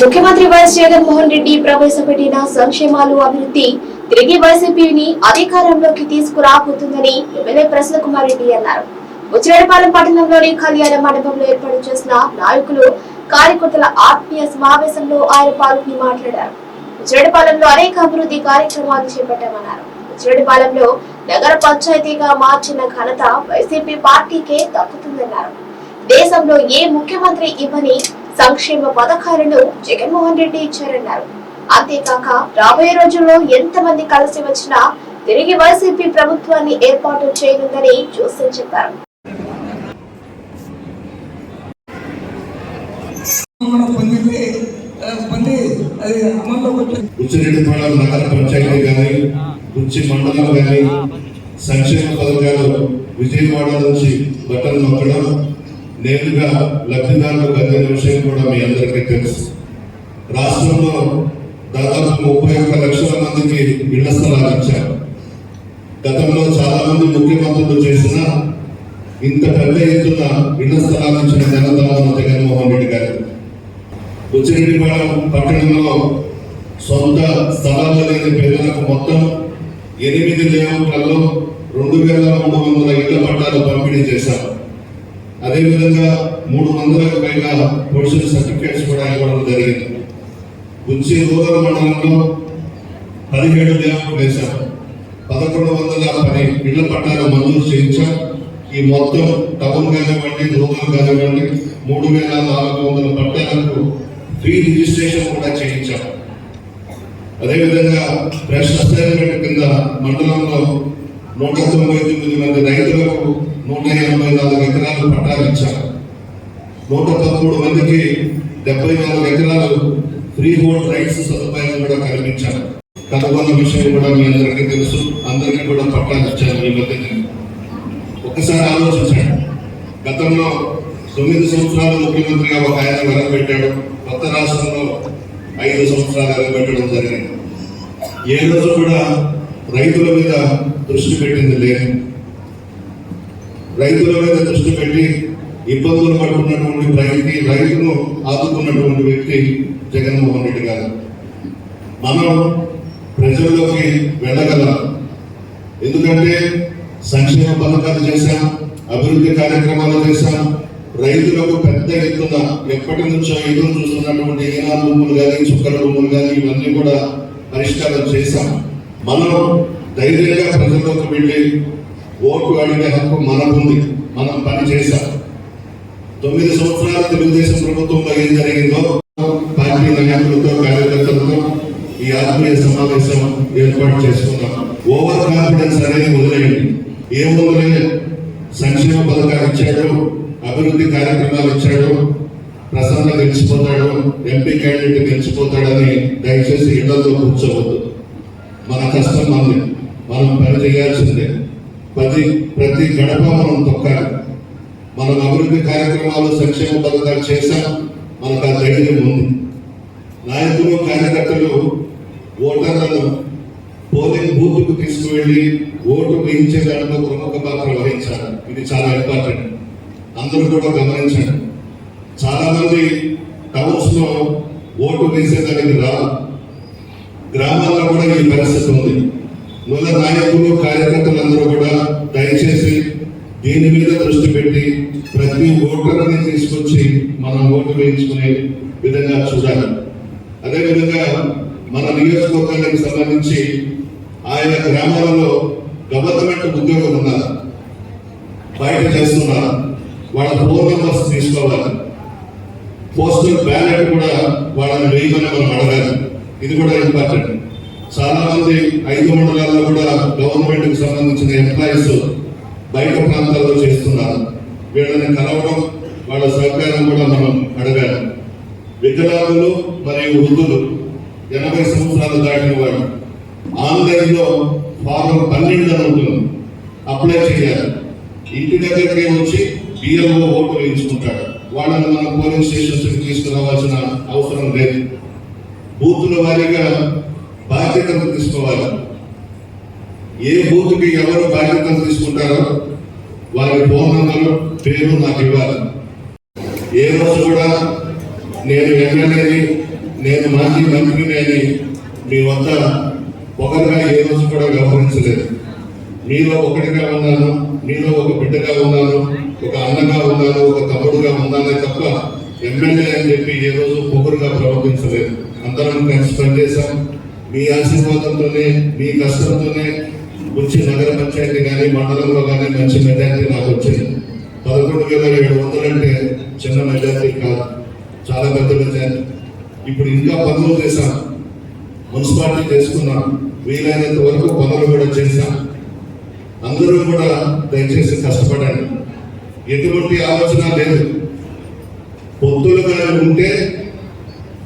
ముఖ్యమంత్రి వైఎస్ జగన్మోహన్ రెడ్డి ప్రవేశపెట్టిన సంక్షేమాలు అభివృద్ధి తిరిగి వైసీపీని అధికారంలోకి తీసుకురాబోతుందని ఎమ్మెల్యే ప్రసన్న కుమార్ రెడ్డి అన్నారు. ఉచ్చిరెడ్డిపాలెం పట్టణంలోని కళ్యాణ మండపంలో ఏర్పాటు చేసిన నాయకులు కార్యకర్తల ఆత్మీయ సమావేశంలో ఆయన పాల్గొని మాట్లాడారు. ఉచ్చిరెడ్డిపాలెంలో అనేక అభివృద్ధి కార్యక్రమాలు చేపట్టామన్నారు. ఉచ్చిరెడ్డిపాలెంలో నగర పంచాయతీగా మార్చిన ఘనత వైసీపీ పార్టీకే దక్కుతుందన్నారు. దేశంలో ఏ ముఖ్యమంత్రి ఇవ్వని సంక్షేమ పథకాలను జగన్మోహన్ రెడ్డి ఇచ్చారన్నారు. అంతేకాక రాబోయే రోజుల్లో ఎంతమంది కలిసి వచ్చినా తిరిగి వైసీపీ ప్రభుత్వాన్ని ఏర్పాటు చేయనుందని జోసెన్ చెప్పారు. ఉచ్చిరెడ్డిపాళెం నగర పంచాయతీ కానీ ఉచ్చి మండలం కానీ సంక్షేమ పథకాలు విజయవాడ నుంచి బట్టలు నొక్కడం నేరుగా లబ్ధిదారులకు అందిన విషయం కూడా మీ అందరికీ తెలుసు. రాష్ట్రంలో దాదాపు ముప్పై ఒక్క లక్షల మందికి ఇళ్ళ స్థలాలు ఇచ్చారు. గతంలో చాలా మంది ముఖ్యమంత్రులు చేసిన ఇంత పెద్ద ఎత్తున ఇళ్ళ స్థలాలు ఇచ్చిన ఘనత మన జగన్మోహన్ రెడ్డి గారు. ఉచ్చిరెడ్డిపాళెం పట్టణంలో సొంత స్థలాలు లేని పేదలకు మొత్తం ఎనిమిది లేఅవుట్లలో రెండు వేల మూడు వందల ఇళ్ళ పట్టాలు పంపిణీ చేశారు. అదేవిధంగా మూడు వందలకు పైగా పొజిషన్ సర్టిఫికేట్స్ కూడా ఇవ్వడం జరిగింది. గుంచి రూరల్ మండలంలో పదిహేడు లేఅవుట్లు వేశాం పదకొండు వందల పది ఇళ్ళ పట్టాలు మంజూరు చేయించాం ఈ మొత్తం టౌన్ కానివ్వండి రూరల్ కానివ్వండి మూడు వేల నాలుగు వందల పట్టాలకు ఫ్రీ రిజిస్ట్రేషన్ కూడా చేయించాం అదేవిధంగా ఫ్రెష్ అసైన్మెంట్ కింద మండలంలో నూట తొంభై తొమ్మిది మంది రైతులకు నూట ఎనభై నాలుగు ఎకరాలు పట్టాలు ఇచ్చారు. నూట పదమూడు మందికి డెబ్బై నాలుగు ఎకరాలు ఫ్రీ హోల్డ్ రైట్స్ సదుపాయం కూడా కల్పించారు కనుగొన్న విషయం కూడా మీ అందరికీ తెలుసు. అందరికీ కూడా పట్టాలు ఇచ్చారు ఈ మధ్య. ఒకసారి ఆలోచించండి. గతంలో తొమ్మిది సంవత్సరాలు ముఖ్యమంత్రిగా ఒక ఆయన వెలగబెట్టాడు కొత్త రాష్ట్రంలో ఐదు సంవత్సరాలు వెలగబెట్టడం జరిగింది. ఏ రోజు కూడా రైతుల మీద దృష్టి పెట్టింది లేదు. రైతుల మీద దృష్టి పెట్టి ఇబ్బందులు పడుతున్నటువంటి రైతు రైతును ఆదుకున్నటువంటి వ్యక్తి జగన్మోహన్ రెడ్డి గారు. మనం ప్రజల్లోకి వెళ్ళగలం. ఎందుకంటే సంక్షేమ పథకాలు చేశాం అభివృద్ధి కార్యక్రమాలు చేశాం. రైతులకు పెద్ద ఎత్తున ఎప్పటి నుంచో ఎదురు చూస్తున్నటువంటి ఈనా భూములు కానీ చుక్కల భూములు కానీ ఇవన్నీ కూడా పరిష్కారం చేశాం. మనం ధైర్యంగా ప్రజల్లోకి వెళ్ళి ఓటు అడిగే హక్కు మనకుంది. మనం పని చేశాం. తొమ్మిది సంవత్సరాల తెలుగుదేశం ప్రభుత్వంలో ఏం జరిగిందో పార్టీ నాయకులతో కార్యకర్తలతో ఈ ఆత్మీయ సమావేశం ఏర్పాటు చేసుకున్నాం. ఓవర్ కాన్ఫిడెన్స్ అనేది వదిలేయండి. ఏం వదిలే సంక్షేమ పథకాలు ఇచ్చాడు అభివృద్ధి కార్యక్రమాలు ఇచ్చాడు ప్రసన్న గెలిచిపోతాడు ఎంపీ క్యాండిడేట్ గెలిచిపోతాడని దయచేసి ఇళ్ళలో కూర్చోవద్దు. మన కష్టం మంది మనం పని చేయాల్సిందే. ప్రతి ప్రతి గడప మనం తొక్కాలి. మనం అభివృద్ధి కార్యక్రమాలు సంక్షేమ పథకాలు చేశాం మనకు ఆ ధైర్యం ఉంది. నాయకులు కార్యకర్తలు ఓటర్లను పోలింగ్ బూత్కు తీసుకువెళ్ళి ఓటు వేయించే దాంట్లో ప్రముఖ పాత్ర వహించాలి. ఇది చాలా ఇంపార్టెంట్. అందరూ కూడా గమనించండి. చాలామంది టౌన్స్లో ఓటు వేసేదానికి రాదు గ్రామాల్లో కూడా ఈ పరిస్థితి ఉంది. మొదల నాయకులు కార్యకర్తలందరూ కూడా దయచేసి దీని మీద దృష్టి పెట్టి ప్రతి ఓటర్ని తీసుకొచ్చి మనం ఓటు వేయించుకునే విధంగా చూడాలి. అదేవిధంగా మన నియోజకవర్గానికి సంబంధించి ఆయా గ్రామాలలో గవర్నమెంట్ ఉద్యోగం ఉన్నారు. బయట చేస్తున్నారు. వాళ్ళ ఫోన్ నెంబర్స్ తీసుకోవాలి. పోస్టల్ బ్యాలెట్ కూడా వాళ్ళని వేయమని మనం అడగాలి. ఇది కూడా ఇంపార్టెంట్ చాలా మంది ఐదు మండలాల్లో కూడా గవర్నమెంట్కి సంబంధించిన ఎంప్లాయీస్ బయట ప్రాంతాల్లో చేస్తున్నారు. వీళ్ళని కలవడం వాళ్ళ సహకారం కూడా మనం అడగాలి. వికలాంగులు మరియు వృద్ధులు ఎనభై సంవత్సరాలు దాటిన వారు ఆన్లైన్లో ఫారం పన్నెండు అని ఉంటుంది. అప్లై చేయాలి. ఇంటి దగ్గరికి వచ్చి బిఎల్ఓ ఓటు వేయించుకుంటాడు వాళ్ళని మనం పోలింగ్ స్టేషన్స్ తీసుకురావాల్సిన అవసరం లేదు. బూతుల వారీగా బాధ్యతలు తీసుకోవాలి. ఏ బూత్కి ఎవరు బాధ్యతలు తీసుకుంటారో వారి ఫోన్ నంబర్ పేరు నాకు ఇవ్వాలి. ఏ రోజు కూడా నేను ఎమ్మెల్యేని నేను మాజీ మంత్రిని అని మీ వద్ద ఒకరిగా ఏ రోజు కూడా వ్యవహరించలేదు. మీలో ఒకటిగా ఉన్నాను మీలో ఒక బిడ్డగా ఉన్నాను ఒక అన్నగా ఉన్నాను ఒక తమ్ముడుగా ఉన్నానే తప్ప ఎమ్మెల్యే అని చెప్పి ఏ రోజు పొగురుగా ప్రవర్తించలేదు. అందరం కలిసి పనిచేసాం మీ ఆశీర్వాదంతోనే మీ కష్టంతోనే మంచి నగర పంచాయతీ కానీ మండలంలో కానీ మంచి మెజార్టీ నాకు వచ్చింది. పదకొండు వేల ఏడు వందలు అంటే చిన్న మెజార్టీ కాదు. చాలా పెద్ద మెజార్టీ. ఇప్పుడు ఇంకా పనులు చేశాం. మున్సిపాలిటీ చేసుకున్నాం. వీలైనంత వరకు పనులు కూడా చేశాం. అందరూ కూడా దయచేసి కష్టపడండి. ఎటువంటి ఆలోచన లేదు. పొత్తులు కానీ ఉంటే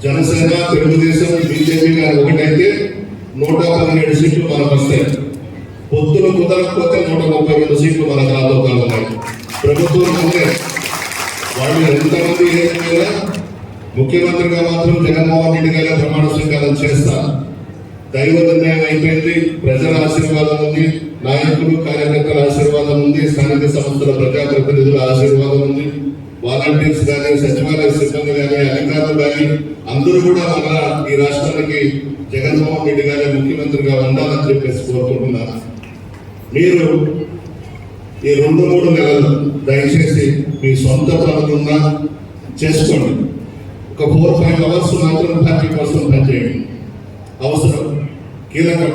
జనసేన తెలుగుదేశం బీజేపీ గారు ఒకటైతే నూట పదిహేడు సీట్లు మనకు వస్తాయి పొత్తులు కుదరకపోతే నూట ముప్పై రెండు సీట్లు మనకు రాబోతా ఉన్నాయి. ప్రభుత్వం అంటే వాళ్ళు ఎంతమంది ఏదైనా ముఖ్యమంత్రిగా మాత్రం జగన్మోహన్ రెడ్డి గారి ప్రమాణ స్వీకారం చేస్తారు దైవ నిర్ణయం అయిపోయింది. ప్రజల ఆశీర్వాదం ఉంది. నాయకులు కార్యకర్తల ఆశీర్వాదం ఉంది. స్థానిక సంస్థల ప్రజాప్రతినిధుల ఆశీర్వాదం ఉంది. వాలంటీర్స్ కానీ సచివాలయ సిబ్బంది కానీ అధికారులు కానీ అందరూ కూడా మన ఈ రాష్ట్రానికి జగన్మోహన్ రెడ్డి గారి ముఖ్యమంత్రిగా ఉండాలని చెప్పేసి కోరుకుంటున్నాను. మీరు ఈ రెండు మూడు నెలలు దయచేసి మీ సొంత పనులున్నా చేసుకోండి. ఒక ఫోర్ ఫైవ్ అవర్స్ మాత్రం పార్టీ కోసం పనిచేయండి అవసరం. కీలకం.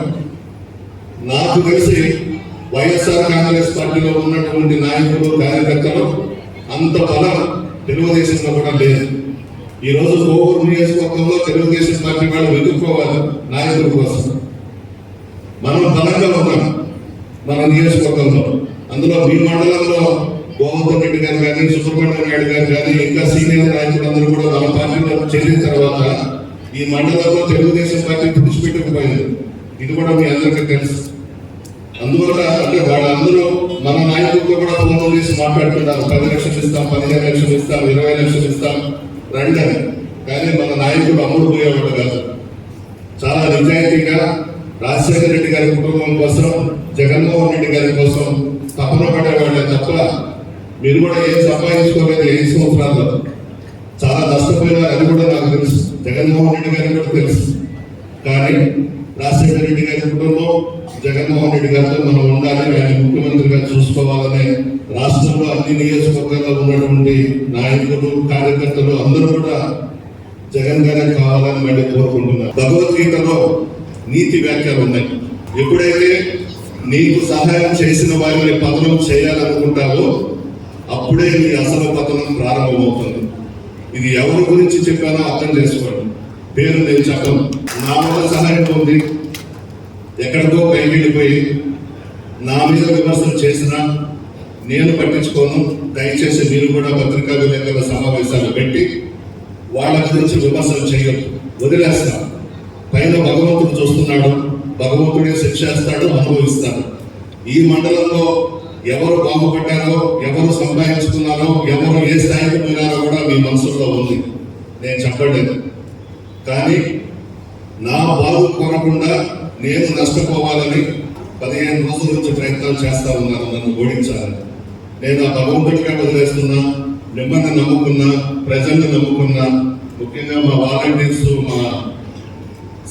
నాకు తెలిసి వైఎస్ఆర్ కాంగ్రెస్ పార్టీలో ఉన్నటువంటి నాయకులు కార్యకర్తలు అంత బలం తెలుగుదేశంలో కూడా లేదు. ఈ రోజు కోవూరు నియోజకవర్గంలో తెలుగుదేశం పార్టీ వాళ్ళు వెతుక్కోవాలి నాయకుల కోసం. మనం బలంగా ఉన్నాం మన నియోజకవర్గంలో. అందులో మీ మండలంలో గోవర్ధన్ రెడ్డి గారు కానీ సుబ్రహ్మణ్యం నాయుడు గారు కానీ ఇంకా సీనియర్ నాయకులందరూ కూడా మన పార్టీలో చేరిన తర్వాత ఈ మండలంలో తెలుగుదేశం పార్టీ తుడిచిపెట్టకపోయింది ఇది కూడా మీ అందరికీ తెలుసు. అందువల్ల అంటే వాళ్ళందరూ మన నాయకులతో కూడా ఫోన్ చేసి మాట్లాడుతున్నారు పది లక్షలు ఇస్తాం పదిహేను లక్షలు ఇస్తాం ఇరవై లక్షలు ఇస్తాం. రండి కానీ మన నాయకుడు అమ్ముడు పోయేవాడు కాదు. చాలా నిజాయితీగా రాజశేఖర రెడ్డి గారి కుటుంబం కోసం జగన్మోహన్ రెడ్డి గారి కోసం తపన పడేవాళ్ళే తప్ప మీరు కూడా ఏం సంపాదించుకోలేదు ఐదు సంవత్సరాల్లో. చాలా నష్టపోయినా అది కూడా నాకు తెలుసు. జగన్మోహన్ రెడ్డి గారికి కూడా తెలుసు. కానీ రాజశేఖర రెడ్డి గారి కుటుంబం జగన్మోహన్ రెడ్డి గారితో మనం ఉండాలి. ఆయన ముఖ్యమంత్రిగా చూసుకోవాలని రాష్ట్రంలో అన్ని నియోజకవర్గాల్లో ఉన్నటువంటి నాయకులు కార్యకర్తలు అందరూ కూడా జగన్ గారే కావాలని మళ్ళీ కోరుకుంటున్నారు. భగవద్గీతలో నీతి వ్యాఖ్యలు ఉన్నాయి. ఎప్పుడైతే నీకు సహాయం చేసిన వారిని పతనం చేయాలనుకుంటావో అప్పుడే నీ అసలు పతనం ప్రారంభమవుతుంది. ఇది ఎవరి గురించి చెప్పానో అర్థం చేసుకోండి. పేరు నేను చెప్పను. నా వల్ల సహాయం ఉంది. ఎక్కడికో పై వెళ్ళిపోయి నా మీద విమర్శలు చేసినా నేను పట్టించుకోను. దయచేసి మీరు కూడా పత్రికా విలేకరుల సమావేశాలు పెట్టి వాళ్ళ గురించి విమర్శలు చేయొద్దు. వదిలేస్తాం. పైన భగవంతుడు చూస్తున్నాడు. భగవంతుడే శిక్షేస్తాడు అనుభవిస్తాడు. ఈ మండలంలో ఎవరు బాగుపడ్డారో ఎవరు సంపాదించుకున్నారో ఎవరు ఏ స్థాయికి పోయినారో కూడా మీ మనసులో ఉంది. నేను చెప్పలేదు. కానీ నా బాగు కోరకుండా నేను నష్టపోవాలని పదిహేను రోజుల నుంచి ప్రయత్నాలు చేస్తా ఉన్నాను నన్ను ఓడించాలని. నేను ఆ భగవంతుడిగా వదిలేస్తున్నా మిమ్మల్ని నమ్ముకున్నా ప్రజల్ని నమ్ముకున్నా ముఖ్యంగా మా వాలంటీర్స్ మా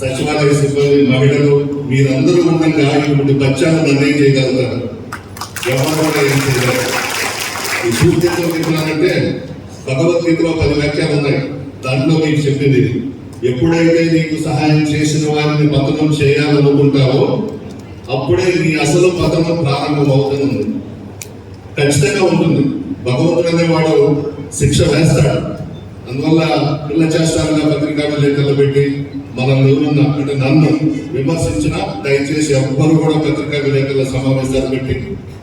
సచివాలయ సిబ్బంది మహిళలు మీరందరూ ఉండగా ఇటువంటి బచ్చాలు నిర్ణయం చేయగలుగుతారు. ఎవరు కూడా ఏం చేయగలరు ఈ సూక్తితో చెప్తున్నానంటే భగవద్గీతలో పది వాక్యాలు ఉన్నాయి. దాంట్లో మీకు చెప్పింది ఎప్పుడైతే నీకు సహాయం చేసిన వారిని పతనం చేయాలనుకుంటావో అప్పుడే నీ అసలు పతనం ప్రారంభం అవుతుంది ఖచ్చితంగా ఉంటుంది. భగవంతుడు అనేవాడు శిక్ష వేస్తాడు. అందువల్ల పిల్ల చేస్తారన్న పత్రికా విలేకరులు పెట్టి మనం ఎవరున్నా అంటే నన్ను విమర్శించిన దయచేసి ఎవ్వరు కూడా పత్రికా విలేకరుల సమావేశాలు పెట్టి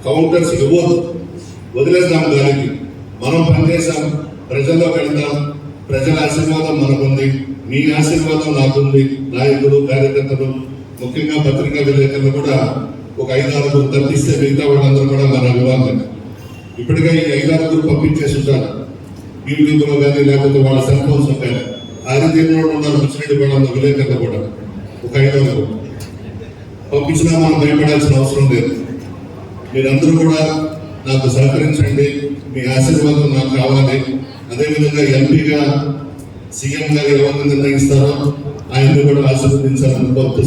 కౌంటర్స్ ఇవ్వద్దు. వదిలేద్దాం దానికి మనం పనిచేసాం ప్రజల్లో వెళ్దాం ప్రజల ఆశీర్వాదం మనకుంది. మీ ఆశీర్వాదం నాకుంది. నాయకులు కార్యకర్తలు ముఖ్యంగా పత్రికా విలేకరులు కూడా ఒక ఐదు ఆరుగురు తప్పిస్తే మిగతా వాళ్ళందరూ కూడా మన అభివాదం ఇప్పటికే ఈ ఐదు ఆరుగురు పంపించేసి ఉంటారు. యూట్యూబ్లో కానీ లేకపోతే వాళ్ళ సెల్ ఫోన్స్ ఉంటాయి. అది తీరులో ఉన్నారు ముచ్చిరెడ్డి వాళ్ళ విలేకరులు కూడా. ఒక ఐదు ఆరుగురు పంపించినా మనం భయపడాల్సిన అవసరం లేదు. మీరందరూ కూడా నాకు సహకరించండి. మీ ఆశీర్వాదం నాకు కావాలి. అదేవిధంగా ఎంపీగా సీఎం గారు ఎవరు నిర్ణయిస్తారో ఆయన్ని కూడా ఆశీర్వదించాలని కోరుతూ